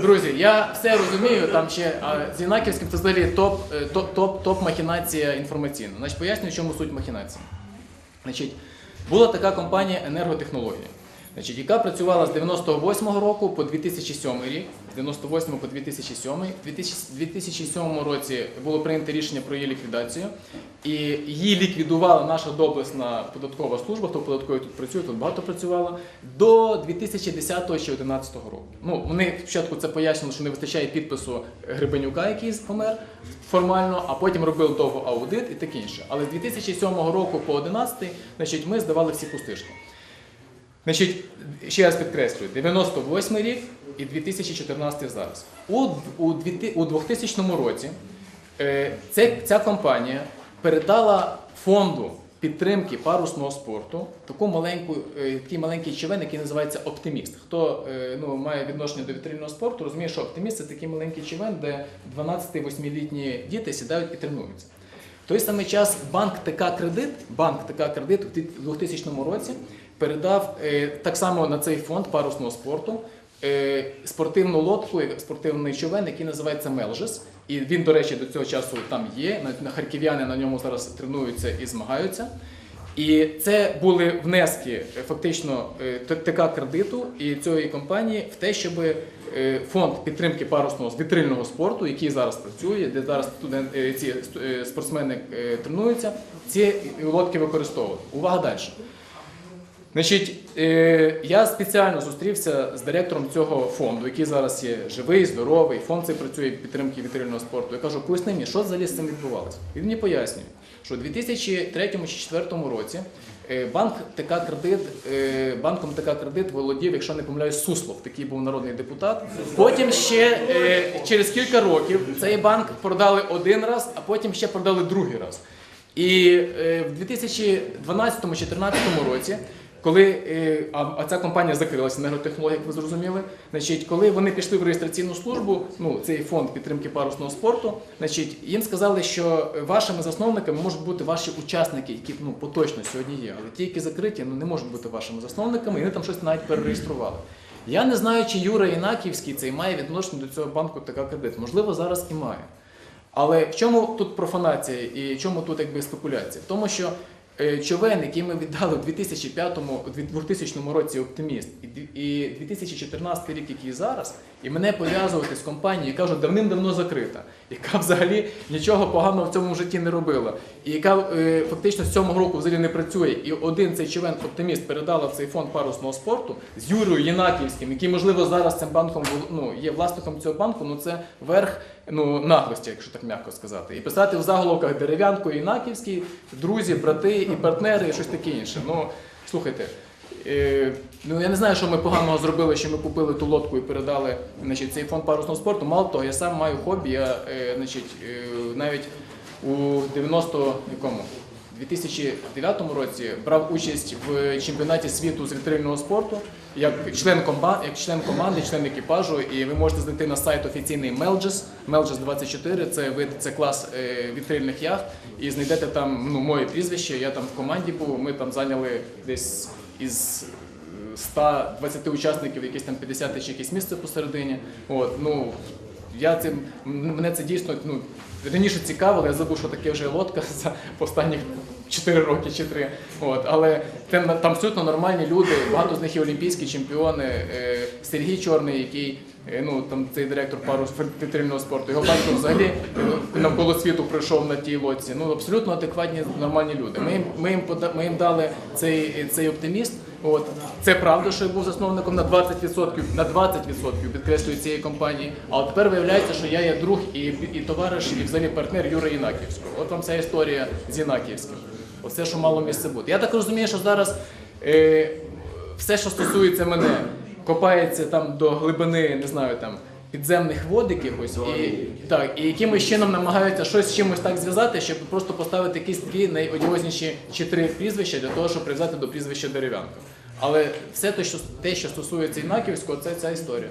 Друзі, я все розумію, там ще з Інаківським це взагалі топ, е, топ, топ, топ махінація інформаційна. Значить, пояснюю, в чому суть махінації. Значить, була така компанія енерготехнології, значить, яка працювала з 98-го року по 2007 рік, з 98 по 2007. В 2007 році було прийнято рішення про її ліквідацію. І її ліквідувала наша доблесна податкова служба, хто в податковій тут працює, тут багато працювало, до 2010 чи 2011 року. Ну, вони спочатку це пояснили, що не вистачає підпису Гребенюка, який помер формально, а потім робили довго аудит і таке інше. Але з 2007 року по 2011 значить, ми здавали всі пустишки. Значить, ще раз підкреслюю, 98 рік і 2014 зараз. У, у, 2000 у 2000 році е, це, ця компанія передала фонду підтримки парусного спорту таку маленьку, е, такий маленький човен, який називається Оптиміст. Хто е, ну, має відношення до вітрильного спорту, розуміє, що оптиміст це такий маленький човен, де 12-8-літні діти сідають і тренуються. В той самий час банк ТК Кредит, банк ТК Кредит у 2000 році передав е, так само на цей фонд парусного спорту е, спортивну лодку, спортивний човен, який називається Мелжес. І він, до речі, до цього часу там є. На, харків'яни на ньому зараз тренуються і змагаються. І це були внески е, фактично Т- ТК кредиту і цієї компанії в те, щоб фонд підтримки парусного вітрильного спорту, який зараз працює, де зараз ці спортсмени тренуються, ці лодки використовують. Увага далі. Значить, е, я спеціально зустрівся з директором цього фонду, який зараз є живий, здоровий. Фонд цей працює підтримки вітрильного спорту. Я кажу, поясни мені, що взагалі з цим відбувалося? Він мені пояснює, що у 2003 чи 2004 році е, банк ТК Кредит, е, банком ТК Кредит володів, якщо не помиляюсь, Суслов, такий був народний депутат. Потім ще через кілька років цей банк продали один раз, а потім ще продали другий раз. І в 2012-2014 році, коли е, а, ця компанія закрилася енерготехнологія, як ви зрозуміли, значить, коли вони пішли в реєстраційну службу, ну цей фонд підтримки парусного спорту, значить, їм сказали, що вашими засновниками можуть бути ваші учасники, які ну поточно сьогодні є, але ті, які закриті, ну не можуть бути вашими засновниками, і вони там щось навіть перереєстрували. Я не знаю, чи Юра Інаківський цей має відношення до цього банку така кредит. Можливо, зараз і має. Але в чому тут профанація і в чому тут якби спекуляція? В тому, що човен, який ми віддали у 2005 2000 році оптиміст, і 2014 рік, який зараз, і мене пов'язувати з компанією, яка вже давним-давно закрита, яка взагалі нічого поганого в цьому житті не робила, і яка е, фактично з цього року взагалі не працює. І один цей човен оптиміст передала в цей фонд парусного спорту з Юрою Єнаківським, який, можливо, зараз цим банком ну, є власником цього банку, ну це верх ну, наглості, якщо так м'яко сказати. І писати в заголовках дерев'янко Інаківський, друзі, брати і партнери, і щось таке інше. Ну, слухайте. Е, ну я не знаю, що ми поганого зробили, що ми купили ту лодку і передали значить, цей фонд парусного спорту. Мало того, я сам маю хобі. Я е, значить, е, навіть у 90 якому 2009 році брав участь в чемпіонаті світу з вітрильного спорту як член команди, як член команди, член екіпажу. І ви можете знайти на сайт офіційний Melges, Melges 24, це вид, це клас вітрильних яхт. І знайдете там ну, моє прізвище. Я там в команді був. Ми там зайняли десь із 120 учасників, якісь там 50 чи якесь місце посередині. От, ну, я цим, мене це дійсно ну, раніше цікавило, я забув, що таке вже лодка за останні 4 роки чи 3. От, але там, абсолютно нормальні люди, багато з них є олімпійські чемпіони. Е, Сергій Чорний, який е, ну, там, цей директор пару вітрильного спорту, його батько взагалі е, навколо світу пройшов на тій лодці. Ну, абсолютно адекватні, нормальні люди. Ми їм, ми їм, ми їм дали цей, цей оптиміст. От це правда, що я був засновником на 20%, на 20% підкреслюю цієї компанії. Але тепер виявляється, що я є друг і, і товариш, і взагалі партнер Юри Інаківського. От вам ця історія з Інаківським. Оце, що мало місце бути. Я так розумію, що зараз е, все, що стосується мене, копається там до глибини, не знаю там. Підземних вод якихось і так, і якимось чином намагаються щось з чимось так зв'язати, щоб просто поставити якісь дві найодіозніші чи три прізвища для того, щоб прив'язати до прізвища дерев'янка. Але все те, що те, що стосується Інаківського, це ця історія.